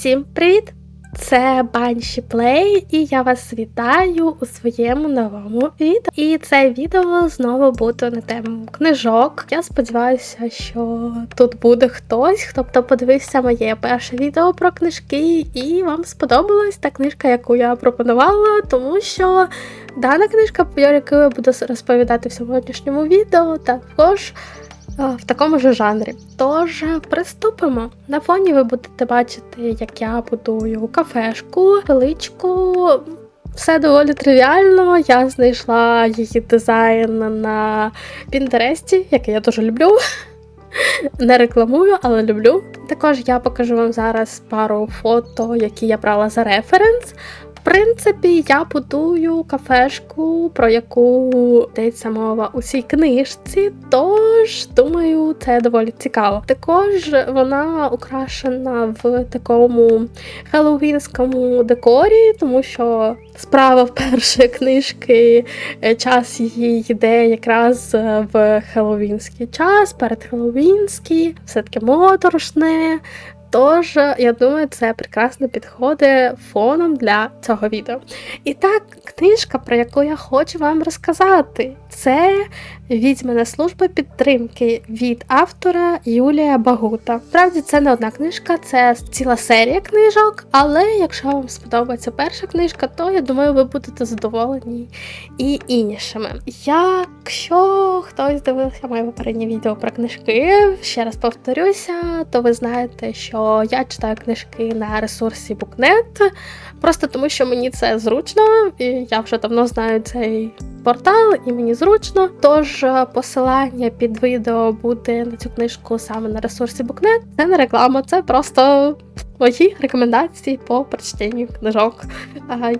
Всім привіт! Це Банші Плей, і я вас вітаю у своєму новому відео. І це відео знову буде на тему книжок. Я сподіваюся, що тут буде хтось, хто подивився моє перше відео про книжки, і вам сподобалась та книжка, яку я пропонувала, тому що дана книжка, про яку я буду розповідати в сьогоднішньому відео, також в такому ж жанрі. Тож приступимо. На фоні ви будете бачити, як я будую кафешку, величку. Все доволі тривіально. Я знайшла її дизайн на Пінтересті, який я дуже люблю. Не рекламую, але люблю. Також я покажу вам зараз пару фото, які я брала за референс. Принципі, я будую кафешку, про яку йдеться мова у цій книжці, тож думаю, це доволі цікаво. Також вона украшена в такому хеллоуінському декорі, тому що справа першої книжки е, час її йде якраз в хеллоуінський час, перед хеллоуінський, все таке моторошне. Тож, я думаю, це прекрасно підходить фоном для цього відео. І так, книжка, про яку я хочу вам розказати, це Відьмина служба підтримки від автора Юлія Багута. Справді, це не одна книжка, це ціла серія книжок. Але якщо вам сподобається перша книжка, то я думаю, ви будете задоволені і іншими. Якщо хтось дивився моє попереднє відео про книжки, ще раз повторюся, то ви знаєте, що я читаю книжки на ресурсі Booknet, просто тому що мені це зручно, і я вже давно знаю цей портал, і мені зручно. Тож е, посилання під відео буде на цю книжку саме на ресурсі Букнет. Це не реклама, це просто мої рекомендації по прочтенню книжок.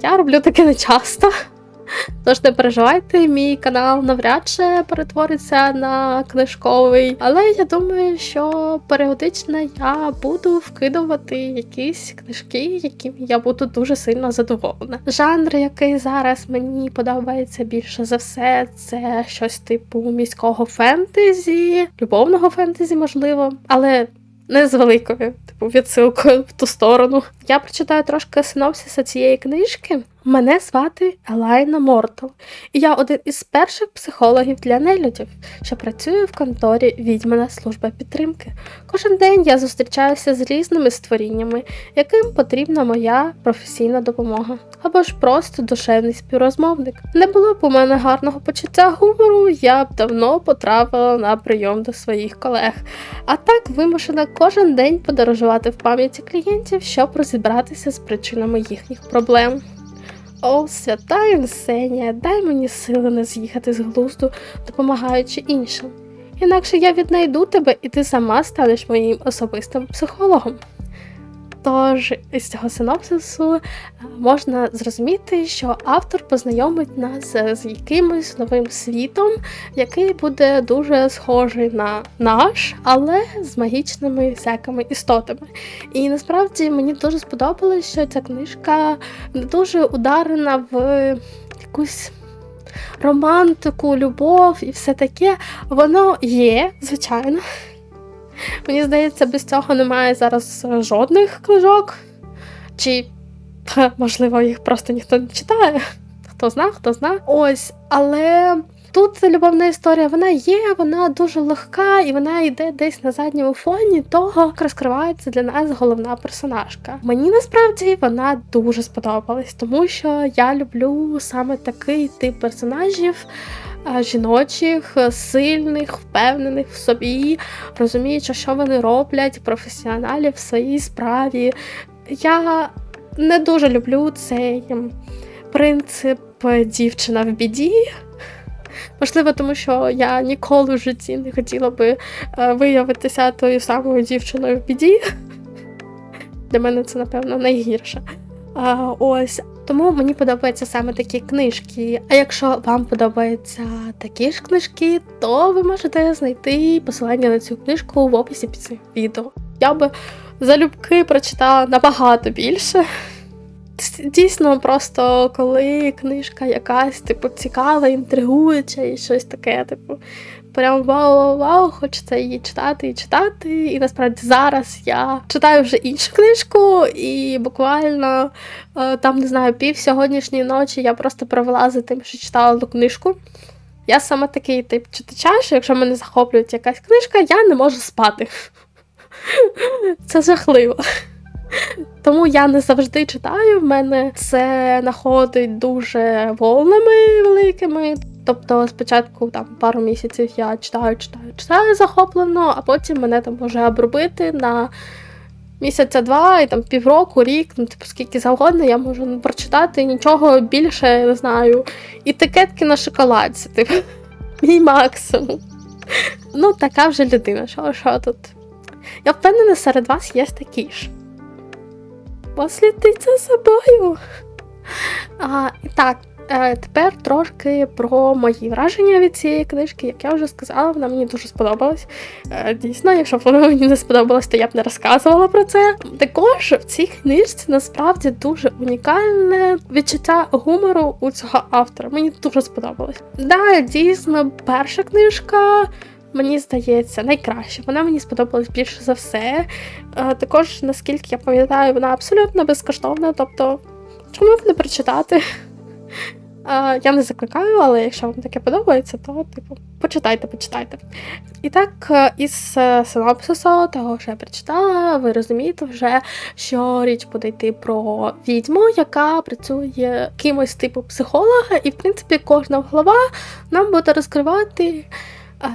Я роблю таке не часто. Тож не переживайте, мій канал навряд чи перетвориться на книжковий, але я думаю, що періодично я буду вкидувати якісь книжки, якими я буду дуже сильно задоволена. Жанр, який зараз мені подобається більше за все, це щось типу міського фентезі, любовного фентезі, можливо, але. Не з великою, типу, відсилкою в ту сторону. Я прочитаю трошки синопсиса цієї книжки. Мене звати Елайна Мортал, і я один із перших психологів для нелюдів, що працює в конторі відьмана служба підтримки. Кожен день я зустрічаюся з різними створіннями, яким потрібна моя професійна допомога, або ж просто душевний співрозмовник. Не було б у мене гарного почуття гумору, я б давно потрапила на прийом до своїх колег, а так вимушена кожен день подорожувати в пам'яті клієнтів, щоб розібратися з причинами їхніх проблем. О, свята Інсенія, дай мені сили не з'їхати з глузду, допомагаючи іншим. Інакше я віднайду тебе, і ти сама станеш моїм особистим психологом. Тож із цього синопсису е, можна зрозуміти, що автор познайомить нас з якимось новим світом, який буде дуже схожий на наш, але з магічними всякими істотами. І насправді мені дуже сподобалось, що ця книжка дуже ударена в якусь. Романтику, любов і все таке, воно є, звичайно. Мені здається, без цього немає зараз е, жодних книжок. Чи, можливо, їх просто ніхто не читає. Хто зна, хто зна. Ось, але. Тут любовна історія, вона є, вона дуже легка, і вона йде десь на задньому фоні того, як розкривається для нас головна персонажка. Мені насправді вона дуже сподобалась, тому що я люблю саме такий тип персонажів, жіночих, сильних, впевнених в собі, розуміючи, що вони роблять, професіоналів в своїй справі. Я не дуже люблю цей принцип дівчина в біді. Можливо, тому що я ніколи в житті не хотіла би е, виявитися тою самою дівчиною в біді. Для мене це, напевно, найгірше. А, Ось тому мені подобаються саме такі книжки. А якщо вам подобаються такі ж книжки, то ви можете знайти посилання на цю книжку в описі під цим відео. Я би залюбки прочитала набагато більше. Дійсно, просто коли книжка якась, типу, цікава, інтригуюча і щось таке, типу, прям вау-вау-вау, хочеться її читати і читати. І насправді зараз я читаю вже іншу книжку, і буквально е, там не знаю, пів сьогоднішньої ночі я просто провела за тим, що читала ту книжку. Я саме такий тип читача, що якщо мене захоплює якась книжка, я не можу спати. Це жахливо. Тому я не завжди читаю. В мене це находить дуже волнами великими. Тобто спочатку там пару місяців я читаю, читаю, читаю захоплено, а потім мене там може обробити на місяця два і там півроку, рік, ну типу скільки завгодно, я можу прочитати нічого більше, не знаю. Етикетки на шоколадці, типу, мій максимум. Ну, така вже людина, що, що тут. Я впевнена, серед вас є такі ж. Послідить за собою. А, так, тепер трошки про мої враження від цієї книжки. Як я вже сказала, вона мені дуже сподобалась. Е, Дійсно, якщо б вона мені не сподобалась, то я б не розказувала про це. Також в цій книжці насправді дуже унікальне відчуття гумору у цього автора. Мені дуже сподобалось. Да, дійсно, перша книжка. Мені здається, найкраще. Вона мені сподобалась більше за все. Е, Також, наскільки я пам'ятаю, вона абсолютно безкоштовна, тобто, чому б не прочитати? Е, Я не закликаю, але якщо вам таке подобається, то типу почитайте, почитайте. І так, е, із е, синопсису того, що я прочитала, ви розумієте вже, що річ буде йти про відьму, яка працює кимось типу психолога, і в принципі кожна глава нам буде розкривати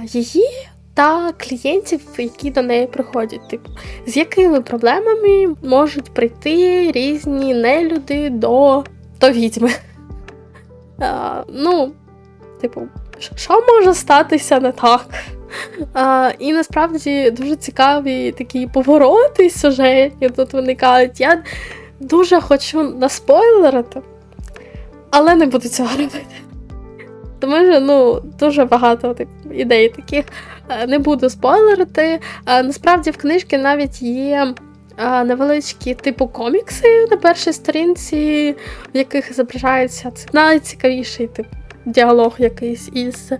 її та клієнтів, які до неї приходять. Типу, з якими проблемами можуть прийти різні нелюди до, до відьми. А, ну, типу, що- може статися не так? А, і насправді дуже цікаві такі повороти сюжетні тут виникають. Я дуже хочу наспойлерити, але не буду цього робити. Тому що ну, дуже багато типу, ідей таких. Е, Не буду спойлерити. Е, Насправді в книжці навіть є е, невеличкі типу комікси на першій сторінці, в яких зображається найцікавіший тип діалог якийсь із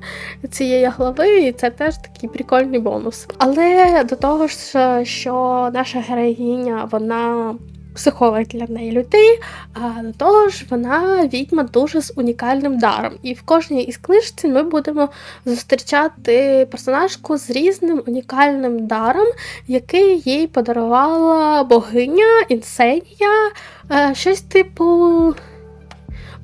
цієї глави, і це теж такий прикольний бонус. Але до того ж, що наша героїня, вона. Психолог для неї людей, а до того ж, вона відьма дуже з унікальним даром. І в кожній із книжці ми будемо зустрічати персонажку з різним унікальним даром, який їй подарувала богиня, інсенія, е, щось типу.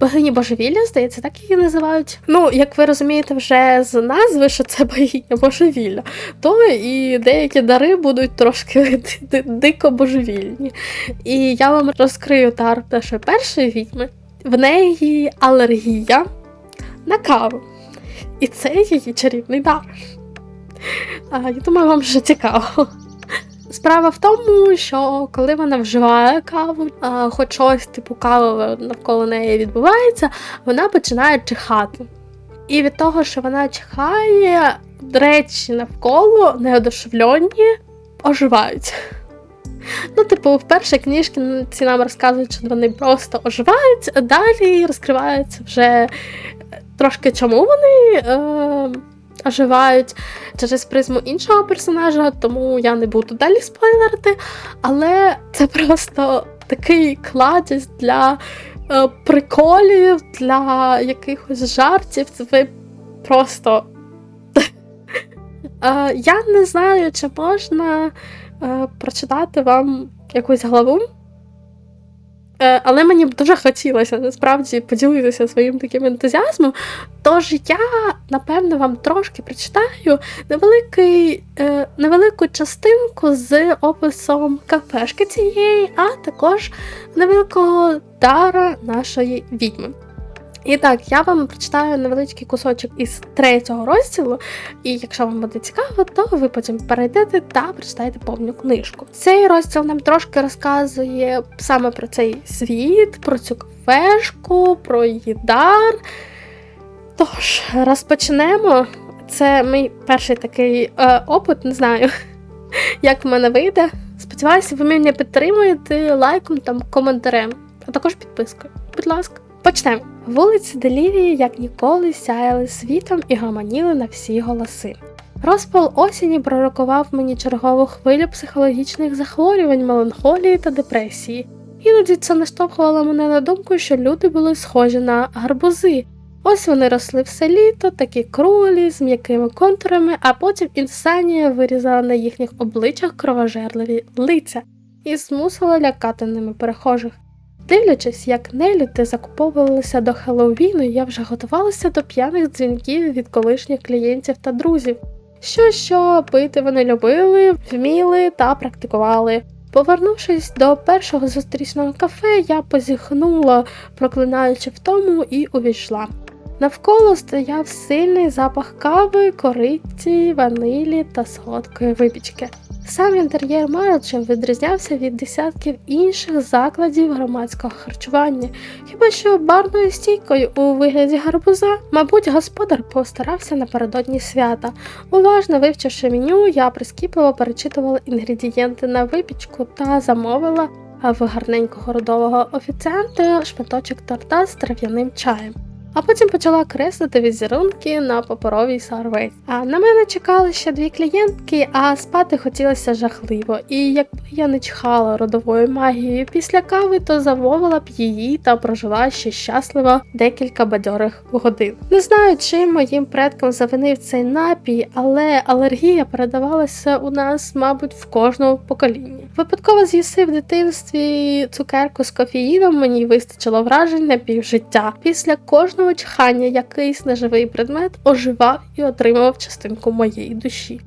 Богині божевілля, здається, так її називають. Ну, як ви розумієте, вже з назви, що це богиня божевілля, то і деякі дари будуть трошки дико божевільні. І я вам розкрию дар нашої першої відьми. В неї алергія на каву. І це її чарівний дар. А, я думаю, вам вже цікаво. Справа в тому, що коли вона вживає каву, хоч щось типу кави навколо неї відбувається, вона починає чихати. І від того, що вона чихає, речі навколо неодушевлені оживають. Ну, типу, в першій книжці ці нам розказують, що вони просто оживають, а далі розкривається вже трошки чому вони е, оживають через призму іншого персонажа, тому я не буду далі спойлерити. Але це просто такий кладязь для е, приколів, для якихось жартів. Це ви просто. Е, Я не знаю, чи можна е, прочитати вам якусь главу. Е, Але мені б дуже хотілося насправді поділитися своїм таким ентузіазмом. Тож я, напевно, вам трошки прочитаю невеликий, е, невелику частинку з описом кафешки цієї, а також невеликого дара нашої відьми. І так, я вам прочитаю невеличкий кусочок із третього розділу, і якщо вам буде цікаво, то ви потім перейдете та прочитаєте повну книжку. Цей розділ нам трошки розказує саме про цей світ, про цю кафешку, про її дар. Тож, розпочнемо. Це мій перший такий е, опит, не знаю, як в мене вийде. Сподіваюся, ви мене підтримуєте лайком та коментарем, а також підпискою. Будь ласка. Почнемо. Вулиці Делірії, як ніколи, сяяли світом і гомоніли на всі голоси. Розпал осені пророкував мені чергову хвилю психологічних захворювань, меланхолії та депресії. Іноді це наштовхувало мене на думку, що люди були схожі на гарбузи. Ось вони росли все літо, такі кролі з м'якими контурами, а потім інсанія вирізала на їхніх обличчях кровожерливі лиця і змусила лякати ними перехожих. Дивлячись, як нелюди закуповувалися до Хеллоуіну, я вже готувалася до п'яних дзвінків від колишніх клієнтів та друзів. Що що пити вони любили, вміли та практикували. Повернувшись до першого зустрічного кафе, я позіхнула, проклинаючи втому, і увійшла. Навколо стояв сильний запах кави, кориці, ванилі та солодкої випічки. Сам інтер'єр Марлчем відрізнявся від десятків інших закладів громадського харчування, хіба що барною стійкою у вигляді гарбуза, мабуть, господар постарався напередодні свята. Уважно вивчивши меню, я прискіпливо перечитувала інгредієнти на випічку та замовила в гарненького родового офіціанта шматочок торта з трав'яним чаєм. А потім почала креслити візерунки на паперовій сарветі. А на мене чекали ще дві клієнтки, а спати хотілося жахливо. І якби я не чхала родовою магією після кави, то замовила б її та прожила ще щасливо декілька бадьорих годин. Не знаю, чим моїм предкам завинив цей напій, але алергія передавалася у нас, мабуть, в кожному поколінні. Випадково з'їси в дитинстві цукерку з кофеїном, мені вистачило вражень на півжиття. Після кожного кожного чхання якийсь неживий предмет оживав і отримував частинку моєї душі.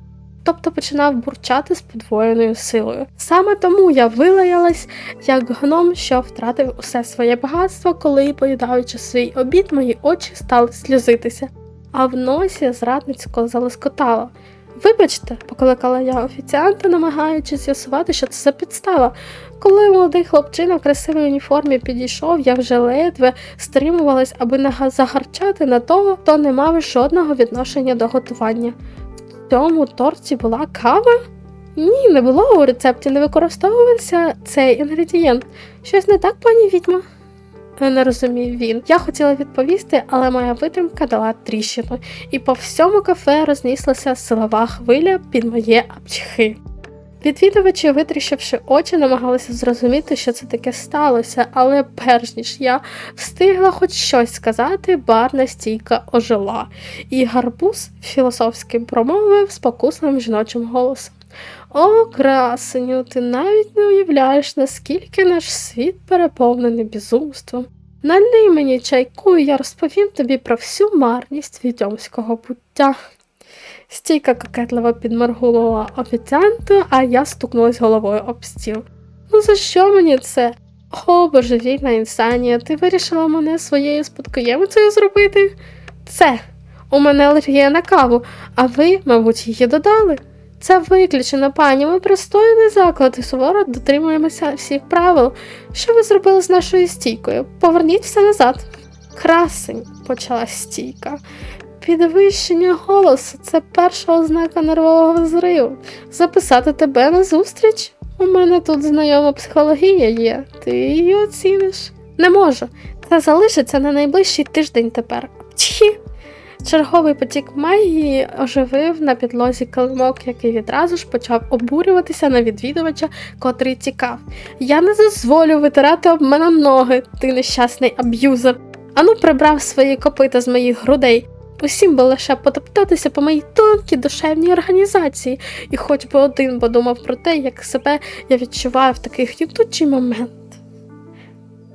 Тобто починав бурчати з подвоєною силою. Саме тому я вилаялась як гном, що втратив усе своє багатство, коли, поїдаючи свій обід, мої очі стали сльозитися, а в носі зрадницько залискотало. Вибачте, покликала я офіціанта, намагаючись з'ясувати, що це за підстава. Коли молодий хлопчина в красивій уніформі підійшов, я вже ледве стримувалась, аби не загарчати на того, хто не мав жодного відношення до готування. В цьому торті була кава? Ні, не було у рецепті, не використовувався цей інгредієнт. Щось не так, пані відьма? Не розумів він. Я хотіла відповісти, але моя витримка дала тріщину, і по всьому кафе розніслася силова хвиля під моє апчхи. Відвідувачі, витріщивши очі, намагалися зрозуміти, що це таке сталося, але перш ніж я встигла хоч щось сказати, барна стійка ожила, і гарбуз філософськи промовив спокусливим жіночим голосом. О, красеню, ти навіть не уявляєш, наскільки наш світ переповнений безумством. Налий мені чайку, і я розповім тобі про всю марність відьомського буття. Стійка кокетливо підморгнула офіціанту, а я стукнулась головою об стіл. Ну за що мені це? О, божевільна інсанія, ти вирішила мене своєю спадкоємицею зробити? Це, у мене алергія на каву, а ви, мабуть, її додали. Це виключено, пані. Ми пристойний заклад і суворо дотримуємося всіх правил. Що ви зробили з нашою стійкою? Поверніть все назад. Красень, почала стійка. Підвищення голосу це перша ознака нервового зриву. Записати тебе на зустріч? У мене тут знайома психологія є, ти її оціниш. Не можу. Це залишиться на найближчий тиждень тепер. Тхі! Черговий потік магії оживив на підлозі килимок, який відразу ж почав обурюватися на відвідувача, котрий тікав. Я не дозволю витирати об мене ноги, ти нещасний аб'юзер. Ану прибрав свої копита з моїх грудей. Усім би лише потоптатися по моїй тонкій душевній організації, і хоч би один подумав про те, як себе я відчуваю в такий гнітучий момент.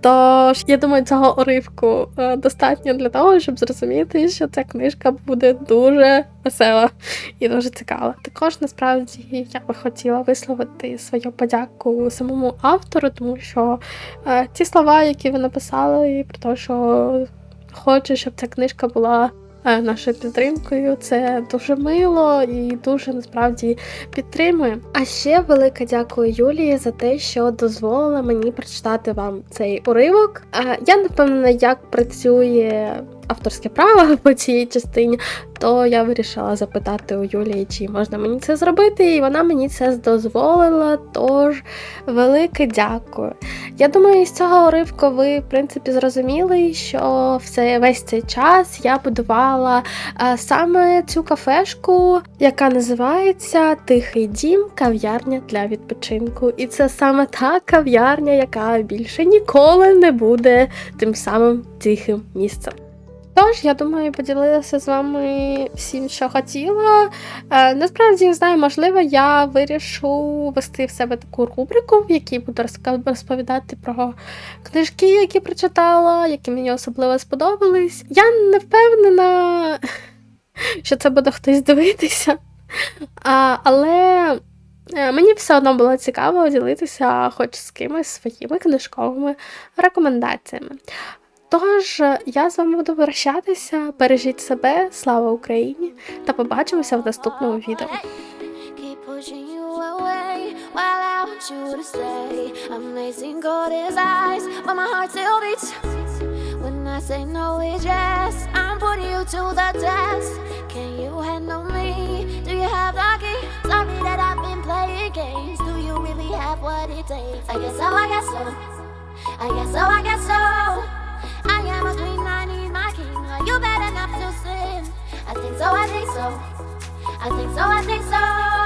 Тож, я думаю, цього уривку е, достатньо для того, щоб зрозуміти, що ця книжка буде дуже весела і дуже цікава. Також насправді я би хотіла висловити свою подяку самому автору, тому що е, ті слова, які ви написали, про те, що хочу, щоб ця книжка була. Е, нашою підтримкою. Це дуже мило і дуже насправді підтримує. А ще велике дякую Юлії за те, що дозволила мені прочитати вам цей уривок. Е, я не впевнена, як працює авторське право по цій частині, то я вирішила запитати у Юлії, чи можна мені це зробити, і вона мені це дозволила. Тож велике дякую. Я думаю, з цього уривку ви, в принципі, зрозуміли, що все, весь цей час я будувала а, саме цю кафешку, яка називається Тихий дім кав'ярня для відпочинку. І це саме та кав'ярня, яка більше ніколи не буде тим самим тихим місцем. Тож, я думаю, поділилася з вами всім, що хотіла. Е, насправді не знаю, можливо, я вирішу вести в себе таку рубрику, в якій буду розповідати про книжки, які прочитала, які мені особливо сподобались. Я не впевнена, що це буде хтось дивитися. А, але е, мені все одно було цікаво ділитися хоч з кимось своїми книжковими рекомендаціями. Тож, я з вами буду прощатися. Бережіть себе, слава Україні! Та побачимося в наступному відео. You to stay. Amazing God his eyes, but my heart still beats. When I say no, it's yes. I'm putting you to the test. Can you handle me? Do you have the key? Sorry that I've been playing games. Do you really have what it takes? I guess so, I guess so. I guess so, I guess so. I am a queen, I need my king. Are you bad enough to sin? I think so, I think so. I think so, I think so.